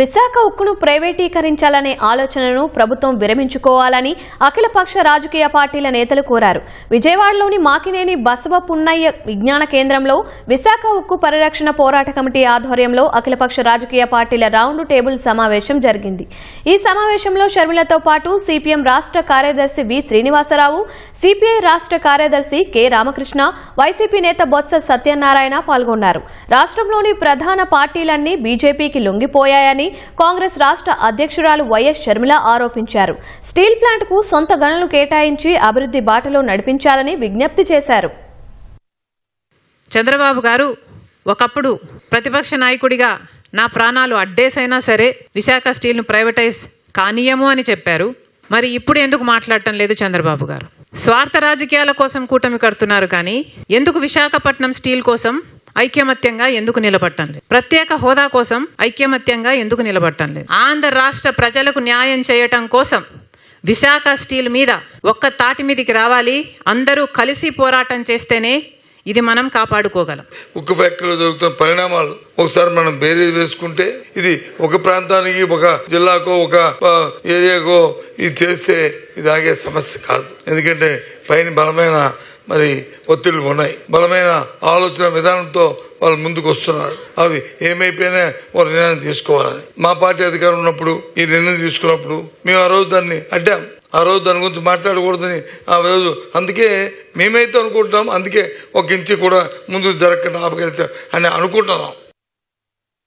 విశాఖ ఉక్కును ప్రైవేటీకరించాలనే ఆలోచనను ప్రభుత్వం విరమించుకోవాలని అఖిలపక్ష రాజకీయ పార్టీల నేతలు కోరారు. విజయవాడలోని మాకినేని బసవ పున్నయ్య విజ్ఞాన కేంద్రంలో విశాఖ ఉక్కు పరిరక్షణ పోరాట కమిటీ ఆధ్వర్యంలో అఖిలపక్ష రాజకీయ పార్టీల రౌండ్ టేబుల్ సమావేశం జరిగింది. ఈ సమావేశంలో షర్మిలతో పాటు సిపిఎం రాష్ట్ర కార్యదర్శి వి శ్రీనివాసరావు సిపిఐ రాష్ట్ర కార్యదర్శి కె రామకృష్ణ వైసీపీ నేత బొత్స సత్యనారాయణ పాల్గొన్నారు. రాష్ట్రంలోని ప్రధాన పార్టీలన్నీ బీజేపీకి లొంగిపోయాయని కాంగ్రెస్ రాష్ట్ర అధ్యక్షురాలు వైఎస్ షర్మిల ఆరోపించారు. స్టీల్ ప్లాంట్కు సొంత గనులు కేటాయించి అభివృద్ధి బాటలో నడిపించాలని విజ్ఞప్తి చేశారు. చంద్రబాబు గారు ఒకప్పుడు ప్రతిపక్ష నాయకుడిగా నా ప్రాణాలు అడ్డేసైనా సరే విశాఖ స్టీల్ను ప్రైవేటైజ్ కానీయము అని చెప్పారు. మరి ఇప్పుడు ఎందుకు మాట్లాడటం లేదు చంద్రబాబు గారు? స్వార్థ రాజకీయాల కోసం కూటమి కడుతున్నారు కానీ ఎందుకు విశాఖపట్నం స్టీల్ కోసం ఐక్యమత్యంగా ఎందుకు నిలబట్టం లేదు. ప్రత్యేక హోదా కోసం ఐక్యమత్యంగా ఎందుకు నిలబట్టం లేదు. ఆంధ్ర రాష్ట్ర ప్రజలకు న్యాయం చేయటం కోసం విశాఖ స్టీల్ మీద ఒక్క తాటి మీదికి రావాలి. అందరూ కలిసి పోరాటం చేస్తేనే ఇది మనం కాపాడుకోగలం. ఉక్కు ఫ్యాక్టరీలో జరుగుతున్న పరిణామాలు ఒకసారి మనం బేరీ వేసుకుంటే ఇది ఒక ప్రాంతానికి ఒక జిల్లాకో ఒక ఏరియాకో ఇది చేస్తే ఇది ఆగే సమస్య కాదు. ఎందుకంటే పైన బలమైన మరి ఒత్తిళ్ళు ఉన్నాయి. బలమైన ఆలోచన విధానంతో వాళ్ళు ముందుకు వస్తున్నారు అది ఏమైపోయినా వారు నిర్ణయం తీసుకోవాలని. మా పార్టీ అధికారం ఉన్నప్పుడు ఈ నిర్ణయం తీసుకున్నప్పుడు మేము ఆ రోజు దాన్ని అడ్డాం. ఆ రోజు దాని గురించి మాట్లాడకూడదని ఆ రోజు. అందుకే మేమైతే అనుకుంటున్నాం. అందుకే ఒక ఇంచి కూడా ముందుకు జరగకుండా ఆపగలిచాం అని అనుకుంటున్నాం.